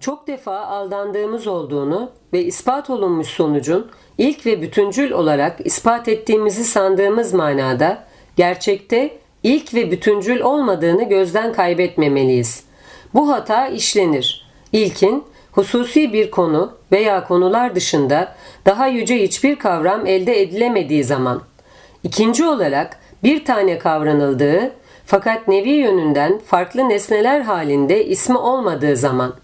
çok defa aldandığımız olduğunu ve ispat olunmuş sonucun ilk ve bütüncül olarak ispat ettiğimizi sandığımız manada gerçekte ilk ve bütüncül olmadığını gözden kaybetmemeliyiz. Bu hata işlenir. İlkin hususi bir konu veya konular dışında daha yüce hiçbir kavram elde edilemediği zaman. İkinci olarak bir tane kavranıldığı fakat nevi yönünden farklı nesneler halinde ismi olmadığı zaman.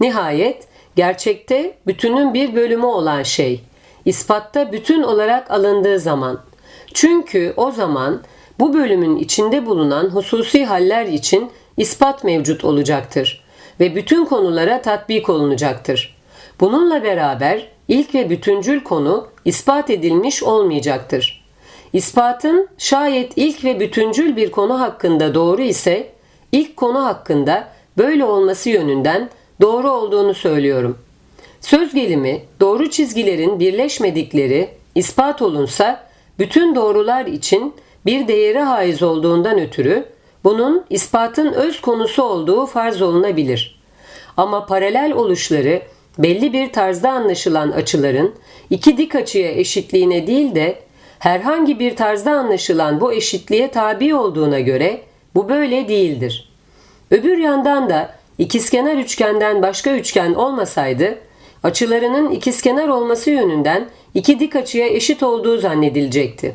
Nihayet gerçekte bütünün bir bölümü olan şey, ispatta bütün olarak alındığı zaman. Çünkü o zaman bu bölümün içinde bulunan hususi haller için ispat mevcut olacaktır ve bütün konulara tatbik olunacaktır. Bununla beraber ilk ve bütüncül konu ispat edilmiş olmayacaktır. İspatın şayet ilk ve bütüncül bir konu hakkında doğru ise ilk konu hakkında böyle olması yönünden doğru olduğunu söylüyorum. Söz gelimi doğru çizgilerin birleşmedikleri ispat olunsa bütün doğrular için bir değeri haiz olduğundan ötürü bunun ispatın öz konusu olduğu farz olunabilir. Ama paralel oluşları belli bir tarzda anlaşılan açıların iki dik açıya eşitliğine değil de herhangi bir tarzda anlaşılan bu eşitliğe tabi olduğuna göre bu böyle değildir. Öbür yandan da ikizkenar üçgenden başka üçgen olmasaydı açılarının ikizkenar olması yönünden iki dik açıya eşit olduğu zannedilecekti.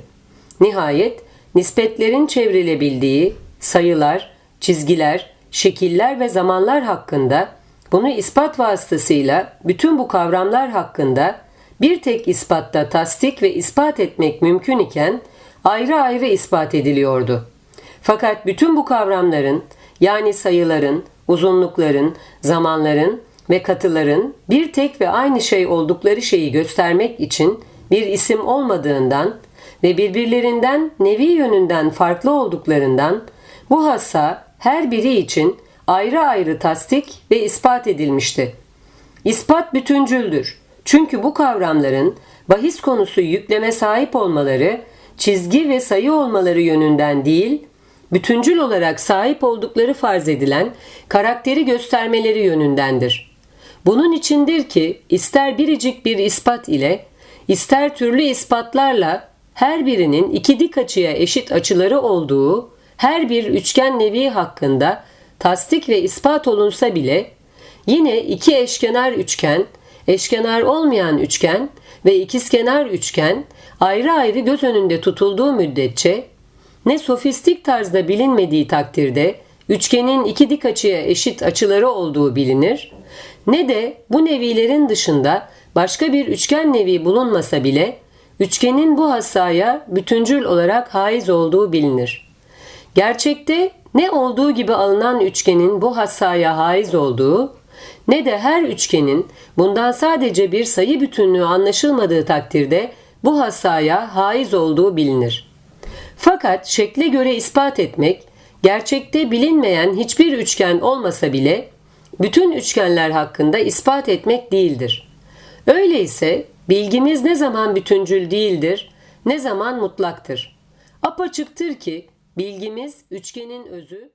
Nihayet nispetlerin çevrilebildiği sayılar, çizgiler, şekiller ve zamanlar hakkında bunu ispat vasıtasıyla bütün bu kavramlar hakkında bir tek ispatta tasdik ve ispat etmek mümkün iken ayrı ayrı ispat ediliyordu. Fakat bütün bu kavramların yani sayıların, uzunlukların, zamanların ve katıların bir tek ve aynı şey oldukları şeyi göstermek için bir isim olmadığından ve birbirlerinden nevi yönünden farklı olduklarından bu hassa her biri için ayrı ayrı tasdik ve ispat edilmişti. İspat bütüncüldür. Çünkü bu kavramların bahis konusu yükleme sahip olmaları, çizgi ve sayı olmaları yönünden değil, bütüncül olarak sahip oldukları farz edilen karakteri göstermeleri yönündendir. Bunun içindir ki ister biricik bir ispat ile, ister türlü ispatlarla her birinin iki dik açıya eşit açıları olduğu her bir üçgen nevi hakkında tasdik ve ispat olunsa bile yine iki eşkenar üçgen, eşkenar olmayan üçgen ve ikizkenar üçgen ayrı ayrı göz önünde tutulduğu müddetçe ne sofistik tarzda bilinmediği takdirde üçgenin iki dik açıya eşit açıları olduğu bilinir ne de bu nevilerin dışında başka bir üçgen nevi bulunmasa bile üçgenin bu hassaya bütüncül olarak haiz olduğu bilinir. Gerçekte ne olduğu gibi alınan üçgenin bu hassaya haiz olduğu ne de her üçgenin bundan sadece bir sayı bütünlüğü anlaşılmadığı takdirde bu hassaya haiz olduğu bilinir. Fakat şekle göre ispat etmek gerçekte bilinmeyen hiçbir üçgen olmasa bile bütün üçgenler hakkında ispat etmek değildir. Öyleyse bilgimiz ne zaman bütüncül değildir, ne zaman mutlaktır. Apaçıktır ki bilgimiz üçgenin özü